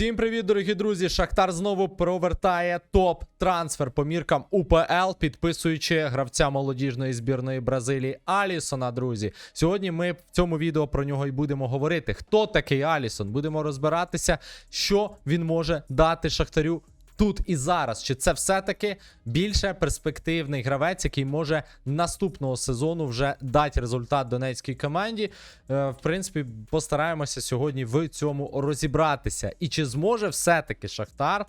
Всім привіт, дорогі друзі! Шахтар знову провертає топ трансфер по міркам УПЛ, підписуючи гравця молодіжної збірної Бразилії Алісона. Друзі, сьогодні ми в цьому відео про нього і будемо говорити. Хто такий Алісон? Будемо розбиратися, що він може дати Шахтарю. Тут і зараз, чи це все-таки більше перспективний гравець, який може наступного сезону вже дати результат донецькій команді. Е, в принципі, постараємося сьогодні в цьому розібратися. І чи зможе все-таки Шахтар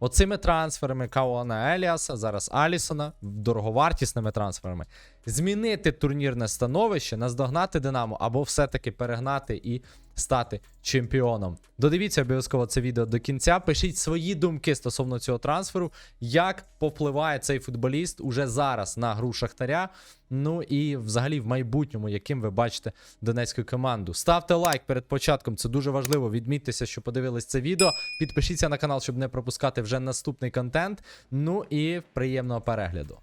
оцими трансферами Кауана Еліаса, зараз Алісона, дороговартісними трансферами, змінити турнірне становище, наздогнати Динамо або все-таки перегнати і стати чемпіоном. Додивіться обов'язково це відео до кінця. Пишіть свої думки стосовно цього трансферу, як повпливає цей футболіст уже зараз на гру Шахтаря. Ну і взагалі в майбутньому, яким ви бачите донецьку команду. Ставте лайк перед початком, це дуже важливо. Відмітьтеся, що подивились це відео. Підпишіться на канал, щоб не пропускати вже наступний контент. Ну і приємного перегляду.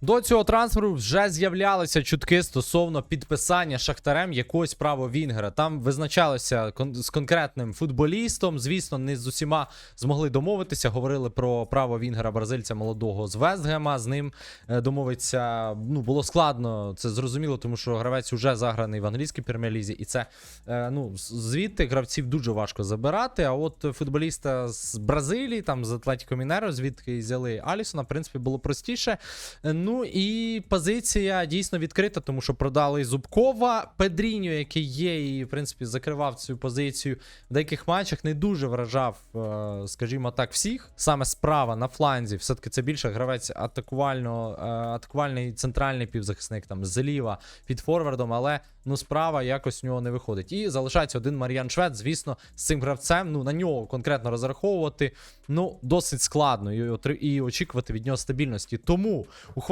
До цього трансферу вже з'являлися чутки стосовно підписання Шахтарем якогось право Вінгера. Там визначалося кон- з конкретним футболістом. Звісно, не з усіма змогли домовитися. Говорили про право Вінгера бразильця молодого з Вестгема. З ним е, домовитися ну було складно. Це зрозуміло, тому що гравець уже заграний в англійській прем'єр-лізі, і це е, ну звідти гравців дуже важко забирати. А от футболіста з Бразилії, там з Атлетіко Мінеро, звідки взяли Алісона, в принципі, було простіше. Е, Ну і позиція дійсно відкрита, тому що продали Зубкова. Педріньо, який є, і в принципі закривав цю позицію в деяких матчах, не дуже вражав, е, скажімо так, всіх. Саме справа на фланзі, все-таки це більше гравець атакувально, е, атакувальний центральний півзахисник там зліва під форвардом, але ну справа якось у нього не виходить. І залишається один Мар'ян Швед. Звісно, з цим гравцем, ну на нього конкретно розраховувати, ну досить складно і, і очікувати від нього стабільності. Тому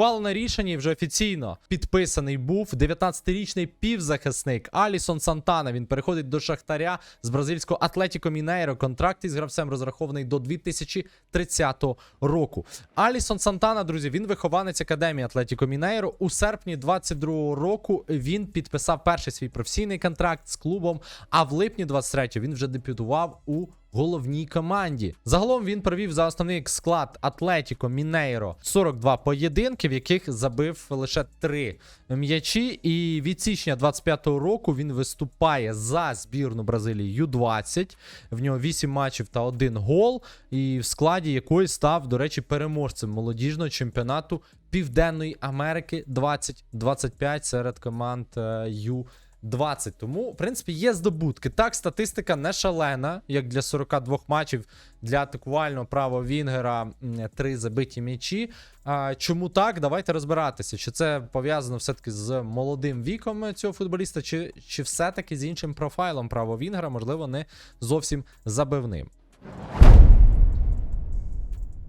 ухвалене рішення і вже офіційно підписаний був 19-річний півзахисник Алісон Сантана. Він переходить до Шахтаря з бразильського Атлетіко Мінейро. Контракт із гравцем розрахований до 2030 року. Алісон Сантана, друзі, він вихованець академії Атлетіко Мінейро. У серпні 22 року він підписав перший свій професійний контракт з клубом. А в липні 23 він вже дебютував у головній команді. Загалом він провів за основний склад Атлетіко Мінейро 42 поєдинки, в яких забив лише 3 м'ячі. І від січня 25-го року він виступає за збірну Бразилії Ю-20. В нього 8 матчів та 1 гол. І в складі якої став, до речі, переможцем молодіжного чемпіонату Південної Америки 2025 серед команд е, Ю. 20. Тому, в принципі, є здобутки. Так, статистика не шалена, як для 42 матчів для атакувального права Вінгера 3 забиті м'ячі. Чому так? Давайте розбиратися. Чи це пов'язано все-таки з молодим віком цього футболіста, чи, чи все-таки з іншим профайлом права Вінгера, можливо, не зовсім забивним.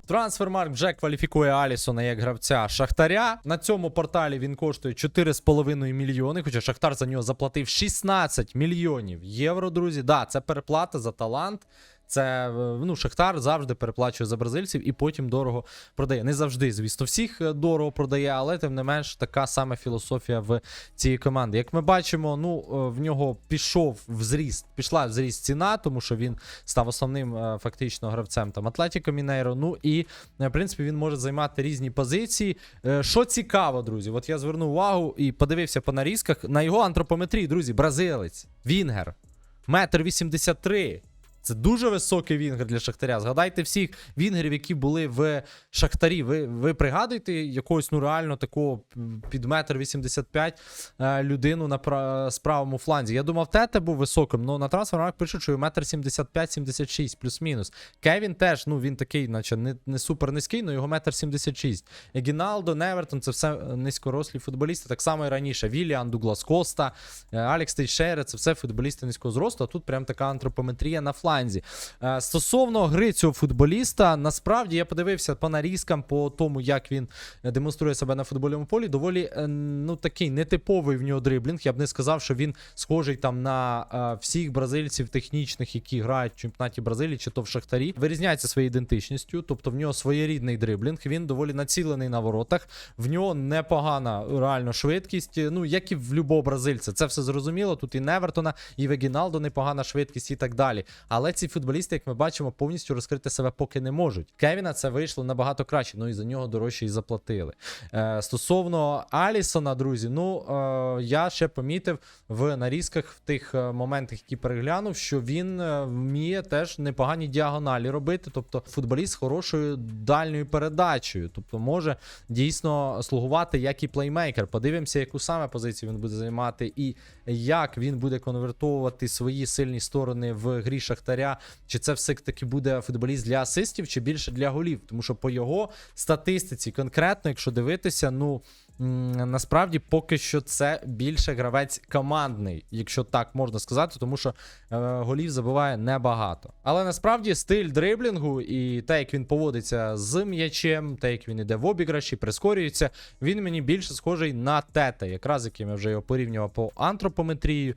Трансфермарк вже кваліфікує Алісона як гравця Шахтаря. На цьому порталі він коштує 4,5 мільйони. Хоча Шахтар за нього заплатив 16 мільйонів євро, друзі. Да, це переплата за талант. Це е, ну, Шахтар завжди переплачує за бразильців і потім дорого продає. Не завжди, звісно, всіх е, дорого продає, але тим не менш така сама філософія в цієї команди. Як ми бачимо, ну е, в нього пішов в зріст, пішла в зріст ціна, тому що він став основним фактично гравцем там Атлетіко Мінейро. Ну і в принципі він може займати різні позиції. Що цікаво, друзі, от я звернув увагу і подивився по нарізках на його антропометрії, друзі, бразилець, Вінгер, метр вісімдесят три. Це дуже високий вінгер для Шахтаря. Згадайте всіх вінгерів, які були в Шахтарі. Ви, ви пригадуєте якогось ну реально такого під метр 85 е, людину на з правому фланзі. Я думав, Тете був високим, але на трансфермарк пишуть, що метр 75-76 плюс-мінус. Кевін теж, ну він такий, наче не, не супер низький, але його метр 76. Гіналдо, Невертон це все низькорослі футболісти. Так само і раніше. Віліан, Дуглас Коста, е, Алекс Тейшере, це все футболісти низького зросту. А тут прям така антропометрія на фланзі. Фланзі. Е, Стосовно гри цього футболіста, насправді я подивився по нарізкам, по тому, як він е, демонструє себе на футбольному полі. Доволі е, ну такий нетиповий в нього дриблінг. Я б не сказав, що він схожий там на всіх бразильців технічних, які грають в чемпіонаті Бразилії чи то в Шахтарі. Вирізняється своєю ідентичністю, тобто в нього своєрідний дриблінг. Він доволі націлений на воротах. В нього непогана реально швидкість. Ну як і в любого бразильця, це все зрозуміло. Тут і Невертона, і Вегіналдо непогана швидкість і так далі. Але ці футболісти, як ми бачимо, повністю розкрити себе поки не можуть. Кевіна це вийшло набагато краще, ну і за нього дорожче і заплатили. Е, стосовно Алісона, друзі, ну е, я ще помітив в нарізках в тих е, моментах, які переглянув, що він е, вміє теж непогані діагоналі робити. Тобто футболіст з хорошою дальньою передачею, тобто може дійсно слугувати як і плеймейкер. Подивимося, яку саме позицію він буде займати, і як він буде конвертовувати свої сильні сторони в грі Шахтаря. Чи це все таки буде футболіст для асистів, чи більше для голів? Тому що по його статистиці, конкретно, якщо дивитися, ну. Насправді, поки що це більше гравець командний, якщо так можна сказати, тому що е, голів забиває небагато. Але насправді стиль дриблінгу і те, як він поводиться з м'ячем, те, як він іде в обіграші, прискорюється, він мені більше схожий на тета, якраз яким я вже його порівнював по антропометрії е,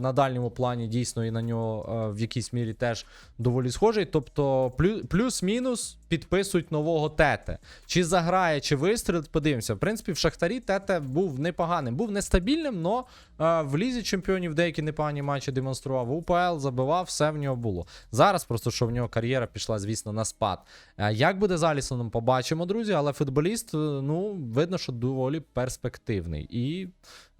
на дальньому плані, дійсно, і на нього е, в якійсь мірі теж доволі схожий. Тобто, плюс-мінус підписують нового тете. Чи заграє, чи вистрілить, подивимося. В принципі, Шахтарі тете був непоганим, був нестабільним, але в лізі чемпіонів деякі непогані матчі демонстрував. УПЛ забивав, все в нього було. Зараз просто що в нього кар'єра пішла, звісно, на спад. Е, Як буде з Алісоном, побачимо, друзі, але футболіст, е, ну, видно, що доволі перспективний і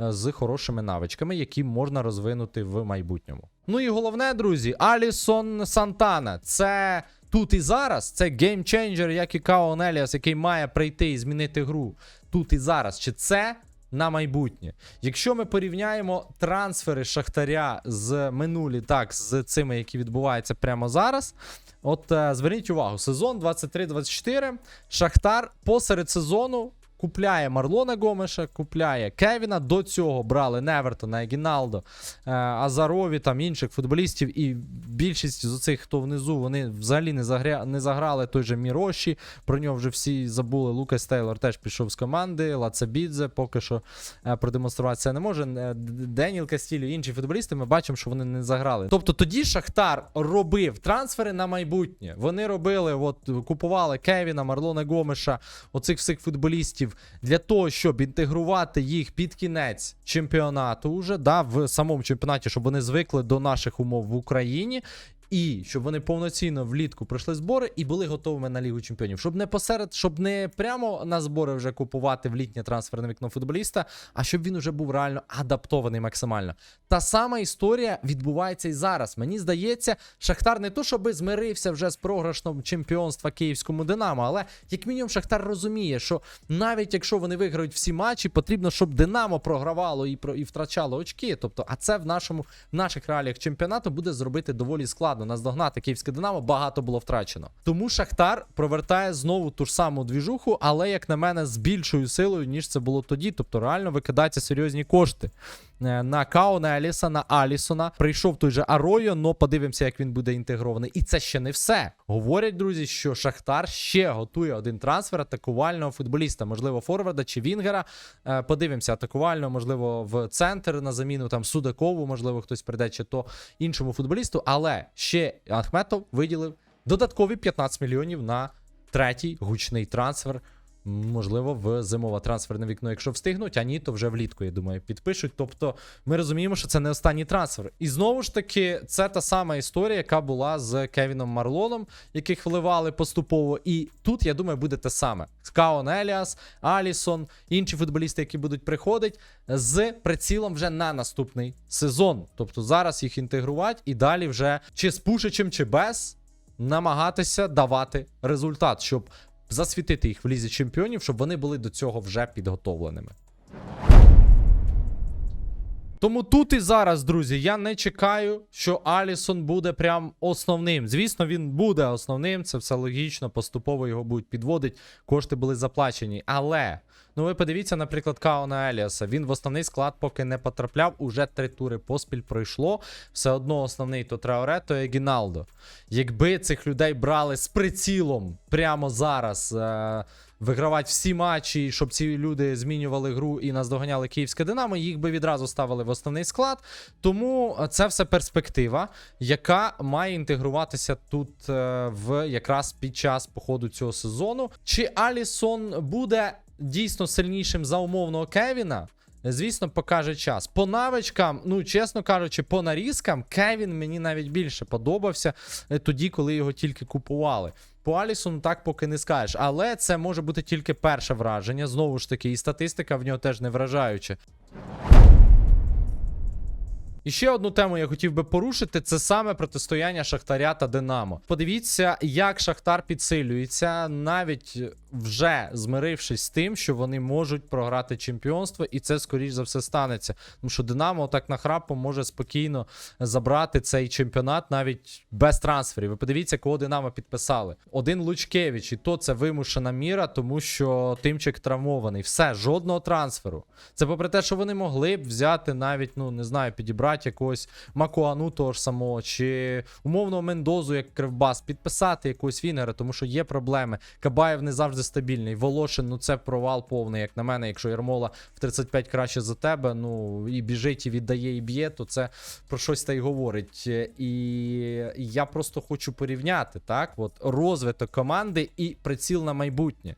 е, з хорошими навичками, які можна розвинути в майбутньому. Ну і головне, друзі, Алісон Сантана. Це тут і зараз. Це геймченджер, як і Каон Еліас, який має прийти і змінити гру тут і зараз. Чи це на майбутнє? Якщо ми порівняємо трансфери Шахтаря з минулі, так, з цими, які відбуваються прямо зараз. От е, зверніть увагу, сезон 23-24. Шахтар посеред сезону купляє Марлона Гомеша, купляє Кевіна. До цього брали Невертона, Егіналдо, е, Азарові, там інших футболістів. І більшість з цих, хто внизу, вони взагалі не, загря... не заграли той же Міроші. Про нього вже всі забули. Лукас Тейлор теж пішов з команди. Лацабідзе поки що е, продемонструвати це не може. Е, Д- Кастілі, інші футболісти, ми бачимо, що вони не заграли. Тобто тоді Шахтар робив трансфери на майбутнє. Вони робили, от купували Кевіна, Марлона Гомеша, оцих всіх футболістів для того, щоб інтегрувати їх під кінець чемпіонату, уже да, в самому чемпіонаті, щоб вони звикли до наших умов в Україні. І щоб вони повноцінно влітку пройшли збори і були готовими на Лігу Чемпіонів, щоб не посеред, щоб не прямо на збори вже купувати в літнє трансферне вікно футболіста, а щоб він уже був реально адаптований максимально. Та сама історія відбувається і зараз. Мені здається, Шахтар не то, щоби змирився вже з програшном чемпіонства київському Динамо, але як мінімум Шахтар розуміє, що навіть якщо вони виграють всі матчі, потрібно, щоб Динамо програвало і про і втрачало очки. Тобто, а це в нашому в наших реаліях чемпіонату буде зробити доволі складно. Наздогнати київське Динамо багато було втрачено. Тому Шахтар провертає знову ту ж саму двіжуху, але як на мене, з більшою силою, ніж це було тоді. Тобто реально викидаються серйозні кошти. Е, На Као, на Алісона. Прийшов той же Аройо, но подивимося, як він буде інтегрований. І це ще не все. Говорять, друзі, що Шахтар ще готує один трансфер атакувального футболіста, можливо, Форварда чи Вінгера. Е, Подивимося, атакувального, можливо, в центр на заміну там Судакову, можливо, хтось прийде, чи то іншому футболісту. Але ще Ахметов виділив додаткові 15 мільйонів на третій гучний трансфер. Можливо, в зимове трансферне вікно, якщо встигнуть, а ні, то вже влітку, я думаю, підпишуть. Тобто ми розуміємо, що це не останній трансфер. І знову ж таки, це та сама історія, яка була з Кевіном Марлоном, яких вливали поступово. І тут, я думаю, буде те саме: Скаон Еліас, Алісон, інші футболісти, які будуть приходити з прицілом вже на наступний сезон. Тобто зараз їх інтегрувати і далі вже чи з Пушичем, чи без намагатися давати результат, щоб засвітити їх в лізі чемпіонів, щоб вони були до цього вже підготовленими. Тому тут і зараз, друзі, я не чекаю, що Алісон буде прям основним. Звісно, він буде основним, це все логічно, поступово його будуть підводити, кошти були заплачені. Але, ну ви подивіться, наприклад, Каона Еліаса. Він в основний склад поки не потрапляв, уже три тури поспіль пройшло. Все одно основний то Траоре, то Егіналдо. Якби цих людей брали з прицілом прямо зараз. Е- вигравати всі матчі, щоб ці люди змінювали гру і наздоганяли київське Динамо, їх би відразу ставили в основний склад. Тому е, це все перспектива, яка має інтегруватися тут е, в якраз під час походу цього сезону. Чи Алісон буде дійсно сильнішим за умовного Кевіна? Звісно, покаже час. По навичкам, ну чесно кажучи, по нарізкам, Кевін мені навіть більше подобався е, тоді, коли його тільки купували. По Алісону так поки не скажеш, але це може бути тільки перше враження. Знову ж таки, і статистика в нього теж не вражаюча. І ще одну тему я хотів би порушити: це саме протистояння Шахтаря та Динамо. Подивіться, як Шахтар підсилюється, навіть вже змирившись з тим, що вони можуть програти чемпіонство, і це скоріш за все станеться. Тому що Динамо так нахрапом може спокійно забрати цей чемпіонат навіть без трансферів. Ви подивіться, кого Динамо підписали. Один Лучкевич, і то це вимушена міра, тому що тимчик травмований. Все, жодного трансферу. Це попри те, що вони могли б взяти навіть, ну не знаю, підібрати якогось Макуану того ж самого, чи умовного Мендозу, як Кривбас, підписати якогось Вінгера, тому що є проблеми. Кабаєв не завжди стабільний. Волошин, ну це провал повний, як на мене. Якщо Ярмола в 35 краще за тебе, ну і біжить, і віддає, і б'є, то це про щось та й говорить. І я просто хочу порівняти так: от розвиток команди і приціл на майбутнє.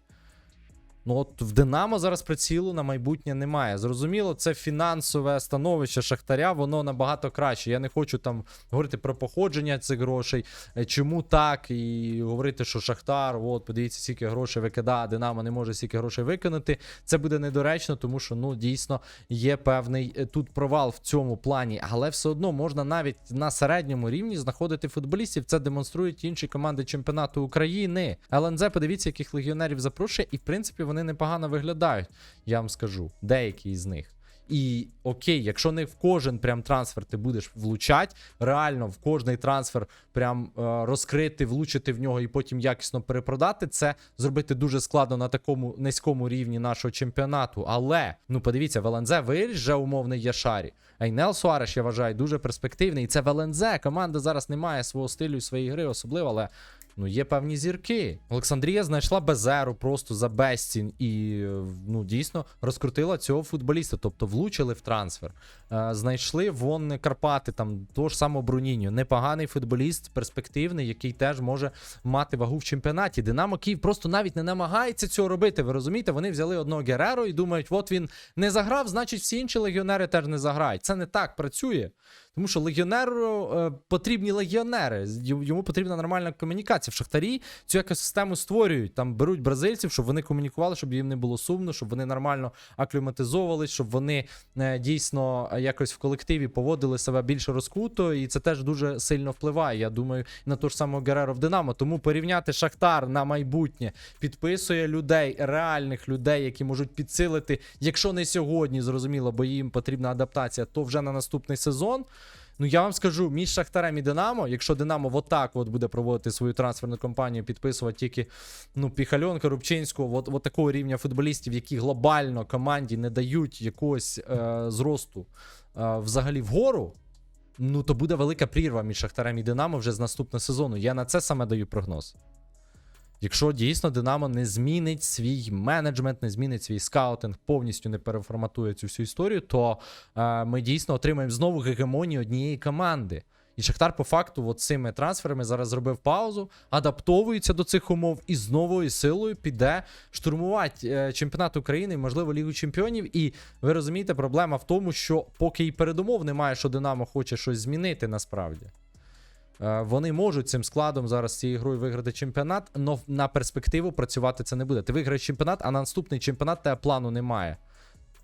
Ну, от в Динамо зараз прицілу на майбутнє немає. Зрозуміло, це фінансове становище Шахтаря, воно набагато краще. Я не хочу там говорити про походження цих грошей, е, чому так, і говорити, що Шахтар, от, подивіться, скільки грошей викидає, Динамо не може стільки грошей виконати. Це буде недоречно, тому що ну дійсно є певний е, тут провал в цьому плані, але все одно можна навіть на середньому рівні знаходити футболістів. Це демонструють інші команди чемпіонату України. ЛНЗ, подивіться, яких легіонерів запрошує, і в принципі вони непогано виглядають, я вам скажу, деякі із них. І окей, якщо не в кожен прям трансфер ти будеш влучати, реально в кожний трансфер прям е, розкрити, влучити в нього і потім якісно перепродати, це зробити дуже складно на такому низькому рівні нашого чемпіонату. Але ну подивіться, в ЛНЗ виріс вже умовний Яшарі. Айнел Суареш, я вважаю, дуже перспективний. І це в ЛНЗ. Команда зараз не має свого стилю і своєї гри, особливо, але Ну, є певні зірки. Олександрія знайшла Безеру просто за безцін і ну, дійсно розкрутила цього футболіста. Тобто влучили в трансфер. Е, знайшли вон Карпати, там того ж самого Бруніньо. Непоганий футболіст, перспективний, який теж може мати вагу в чемпіонаті. Динамо Київ просто навіть не намагається цього робити. Ви розумієте? Вони взяли одного Гереро і думають, от він не заграв, значить всі інші легіонери теж не заграють. Це не так працює. Тому що легіонеру е, потрібні легіонери. Йому потрібна нормальна комунікація. В Шахтарі цю екосистему створюють. Там беруть бразильців, щоб вони комунікували, щоб їм не було сумно, щоб вони нормально акліматизовувались, щоб вони е, дійсно якось в колективі поводили себе більш розкуто. І це теж дуже сильно впливає. Я думаю, на ту ж саму Гереро в Динамо. Тому порівняти Шахтар на майбутнє підписує людей, реальних людей, які можуть підсилити, якщо не сьогодні, зрозуміло, бо їм потрібна адаптація, то вже на наступний сезон. Ну, я вам скажу, між Шахтарем і Динамо, якщо Динамо отак от буде проводити свою трансферну кампанію, підписувати тільки ну, Піхальонка, Рубчинського, от, от такого рівня футболістів, які глобально команді не дають якогось е, зросту е, взагалі вгору, ну то буде велика прірва між Шахтарем і Динамо вже з наступного сезону. Я на це саме даю прогноз. Якщо дійсно Динамо не змінить свій менеджмент, не змінить свій скаутинг, повністю не переформатує цю всю історію, то е, ми дійсно отримаємо знову гегемонію однієї команди. І Шахтар, по факту, цими трансферами зараз зробив паузу, адаптовується до цих умов і з новою силою піде штурмувати е, чемпіонат України, можливо, Лігу Чемпіонів. І ви розумієте, проблема в тому, що поки і передумов немає, що Динамо хоче щось змінити насправді. Е, Вони можуть цим складом зараз цією грою виграти чемпіонат, але на перспективу працювати це не буде. Ти виграєш чемпіонат, а на наступний чемпіонат тебе плану немає.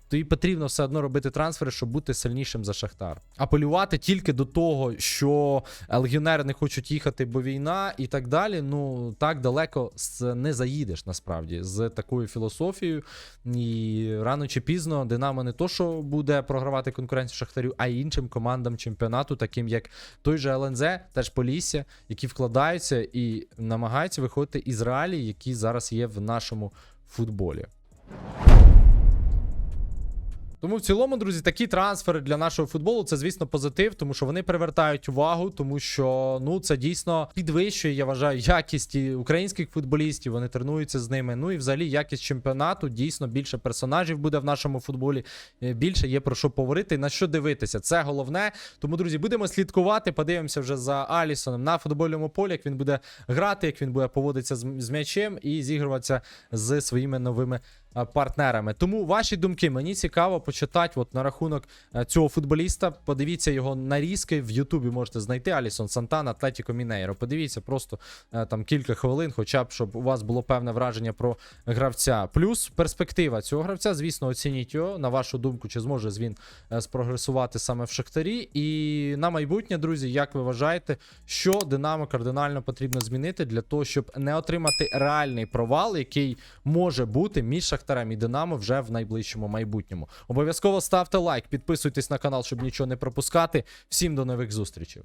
Тобі потрібно все одно робити трансфери, щоб бути сильнішим за Шахтар. Апелювати тільки до того, що легіонери не хочуть їхати, бо війна і так далі. Ну так далеко не заїдеш насправді з такою філософією. І рано чи пізно Динамо не то, що буде програвати конкуренцію Шахтарю, а й іншим командам чемпіонату, таким як той же ЛНЗ, теж Полісся, які вкладаються і намагаються виходити із реалій, які зараз є в нашому футболі. Тому в цілому, друзі, такі трансфери для нашого футболу це, звісно, позитив, тому що вони привертають увагу, тому що ну це дійсно підвищує, я вважаю, якість українських футболістів. Вони тренуються з ними. Ну і взагалі якість чемпіонату. Дійсно більше персонажів буде в нашому футболі. е, Більше є про що поговорити, на що дивитися. Це головне. Тому, друзі, будемо слідкувати. Подивимося вже за Алісоном на футбольному полі, як він буде грати, як він буде поводитися з, м'ячем і зігруватися з своїми новими партнерами. Тому ваші думки мені цікаво почитати от на рахунок е, цього футболіста. Подивіться його нарізки в Ютубі. Можете знайти Алісон Сантан, Атлетіко Мінейро. Подивіться просто е, там кілька хвилин, хоча б щоб у вас було певне враження про гравця. Плюс перспектива цього гравця. Звісно, оцініть його. На вашу думку, чи зможе він е, спрогресувати саме в Шахтарі. І на майбутнє, друзі, як ви вважаєте, що Динамо кардинально потрібно змінити для того, щоб не отримати реальний провал, який може бути між Шахтарем і Динамо вже в найближчому майбутньому. Обов'язково ставте лайк, підписуйтесь на канал, щоб нічого не пропускати. Всім до нових зустрічей.